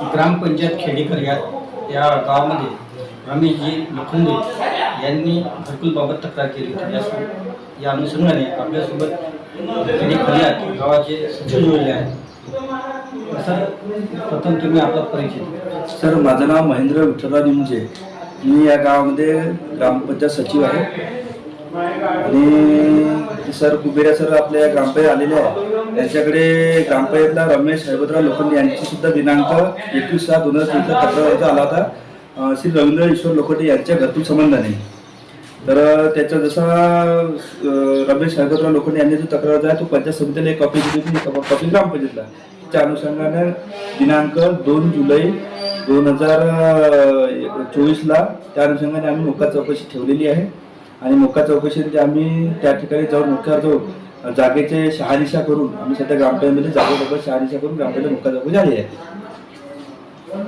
ग्रामपंचायत खेडेकर या या गावामध्ये रमेशजी लोखंडे यांनी घरकुलबाबत तक्रार केली होती. या या अनुषंगाने आपल्यासोबत खेडेकर गावाचे सचिव जोडले आहेत. सर प्रथम तुम्ही आपला परिचय सर माझं नाव महेंद्र विठ्ठलराव निमजे. मी या गावामध्ये ग्रामपंचायत सचिव आहे. आणि सर कुबेरा सर आपल्या ग्रामपंचायत आलेले आहे त्यांच्याकडे ग्रामपंचायतला रमेश हैबतराव लोखंडे यांची सुद्धा दिनांक एकवीस सहा दोन हजार तेवीसला तक्रार अर्ज आला होता. श्री रवींद्र ईश्वर लोखंडे यांच्या घरकुल संबंधाने. तर त्याचा जसा रमेश हैबतराव लोखंडे यांनी जो तक्रार अर्ज आहे तो पंचायत समितीला एक कॉपी दिली होती कॉपी ग्रामपंचायतला. त्या अनुषंगाने दिनांक दोन जुलै दोन हजार चोवीसला त्या अनुषंगाने आम्ही मोका चौकशी ठेवलेली आहे. आणि मोका चौकशीमध्ये आम्ही त्या ठिकाणी जाऊन मुख्य जाऊन जागेचे शहानिशा करून आम्ही सध्या ग्रामपंचायतमध्ये जागेबाबत शहानिशा करून ग्रामपंचायत मोका चौकशी झाली आहे.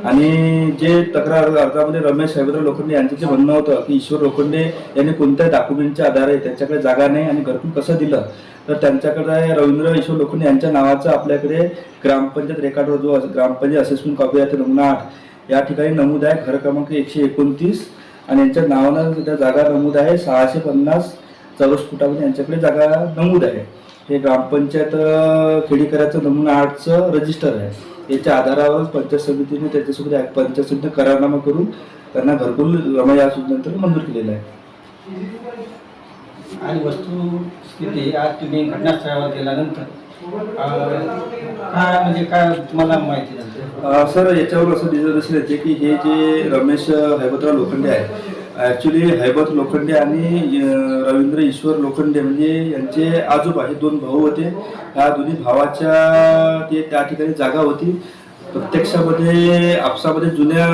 आणि जे तक्रार अर्जामध्ये रमेश साहेबराव लोखंडे यांचं जे म्हणणं होतं की ईश्वर लोखंडे यांनी कोणत्या डॉक्युमेंटच्या आधारे त्यांच्याकडे जागा नाही आणि घरकुल कसं दिलं तर त्यांच्याकडे रवींद्र ईश्वर लोखंडे यांच्या नावाचं आपल्याकडे ग्रामपंचायत रेकॉर्डवर जो ग्रामपंचायत असेसमेंट कॉपी आहे ते नमुना आठ. या ठिकाणी नमूद आहे घर क्रमांक एकशे एकोणतीस. आणि यांच्या नावानं त्या जागा नमूद आहे सहाशे पन्नास चौरस फुटामध्ये यांच्याकडे जागा नमूद आहे. हे ग्रामपंचायत खेडीकराचं नमुना आठचं रजिस्टर आहे. याच्या आधारावर पंचायत समितीने त्याच्यासोबत एक पंचायत समितीने करारनामा करून त्यांना घरकुल रमा या सूचनेनंतर मंजूर केलेला आहे. आणि वस्तुस्थिती आज तुम्ही घटनास्थळावर गेल्यानंतर काय म्हणजे काय तुम्हाला माहिती सर याच्यावर असं दिसत येते की हे जे रमेश हैबतराव लोखंडे आहे ॲक्च्युली हैबत लोखंडे आणि रवींद्र ईश्वर लोखंडे म्हणजे यांचे आजोबा हे दोन भाऊ होते. ह्या दोन्ही भावाच्या ते त्या ठिकाणी जागा होती. प्रत्यक्षामध्ये आपसामध्ये जुन्या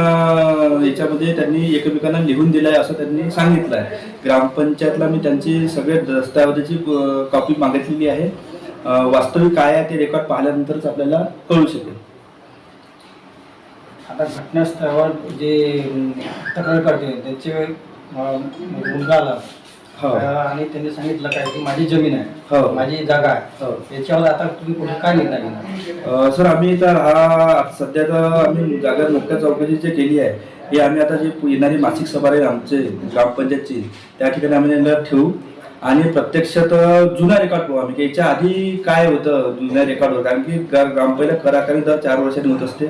याच्यामध्ये त्यांनी एकमेकांना लिहून दिलं आहे असं त्यांनी सांगितलं आहे ग्रामपंचायतला मी त्यांची सगळे दस्तावेजाची कॉपी मागितलेली आहे. वास्तविक काय आहे ते रेकॉर्ड पाहिल्यानंतरच आपल्याला कळू शकेल. आता घटनास्थळावर जे तक्रार करते त्यांचे अं, मुलगा आला. हो. आणि त्यांनी सांगितलं काय की माझी जमीन आहे. हो. माझी जागा आहे. हो. याच्यावर आता तुम्ही पुढे काय निर्णय घेणार? अ, सर आम्ही तर हा सध्या तर आम्ही जागा मोक्या चौकशी जे केली आहे हे आम्ही आता जी येणारी मासिक सभा आहे आमचे ग्रामपंचायतची त्या ठिकाणी आम्ही त्यांना ठेवू. आणि प्रत्यक्षात जुना रेकॉर्ड पाहू आम्ही की याच्या आधी काय होतं जुन्या रेकॉर्डवर कारण की ग्रा- ग्रामपंचायत कराकारी दर चार वर्षांनी होत असते.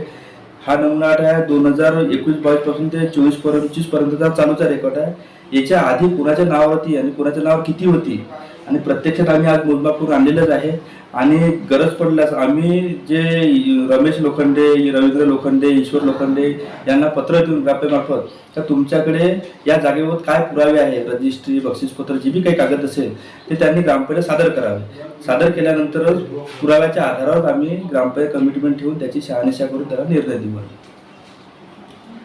हा नमुना आठ आहे दोन हजार एकवीस बावीसपासून ते चोवीसपर्यंत पंचवीस पर्यंतचा चालूचा रेकॉर्ड आहे. याच्या आधी कुणाच्या नावावरती आणि कुणाच्या नावावर किती होती? आणि प्रत्यक्षात आम्ही आज मोजमाप करून आणलेलंच आहे. आणि गरज पडल्यास आम्ही जे रमेश लोखंडे रवींद्र लोखंडे ईश्वर लोखंडे यांना पत्र देऊन ग्रामपंचायतमार्फत तर तुमच्याकडे या जागेवर काय पुरावे आहे रजिस्ट्री बक्षीसपत्र जी बी काही कागद असेल ते त्यांनी ग्रामपंचायत सादर करावे. सादर केल्यानंतरच पुराव्याच्या आधारावर आम्ही ग्रामपंचायत कमिटमेंट ठेवून त्याची शहानिशा करून त्याला निर्णय देऊ.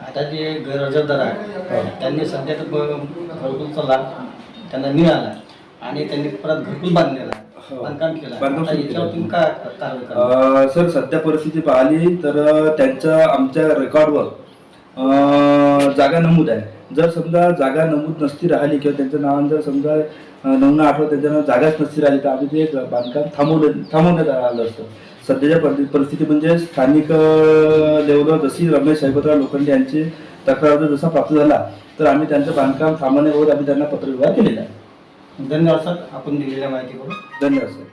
आता जे गरजदार आहे त्यांनी सध्या तर घरकुलचा लाभ त्यांना मिळाला. आणि त्यांनी परत घरकुल बांधलेला आहे हो. बांधकाम केलं आहे. बांधकाम आता सुरू याच्यावर केलं. तुम्ही काय कारवाई करणार अ, सर सध्या परिस्थिती पाहिली तर त्यांच्या आमच्या रेकॉर्डवर अ, जागा नमूद आहे जर समजा जागा नमूद नसती राहिली किंवा त्यांचं नाव जर समजा अ, नमुना आठवत त्यांच्या नावावर जागाच नसती राहिली तर आम्ही ते बांधकाम थांबवलं थांबवण्यात आलं असतं सध्याच्या परि- परिस्थिती म्हणजे स्थानिक लेवलवर जशी रमेश साहेबराव लोखंडे यांची तक्रार अर्ज जसा प्राप्त झाला तर आम्ही त्यांचं बांधकाम थांबवण्याबाबत आम्ही त्यांना पत्रव्यवहार केलेला आहे धन्यवाद सर आपण दिलेल्या माहितीबरोबर धन्यवाद सर.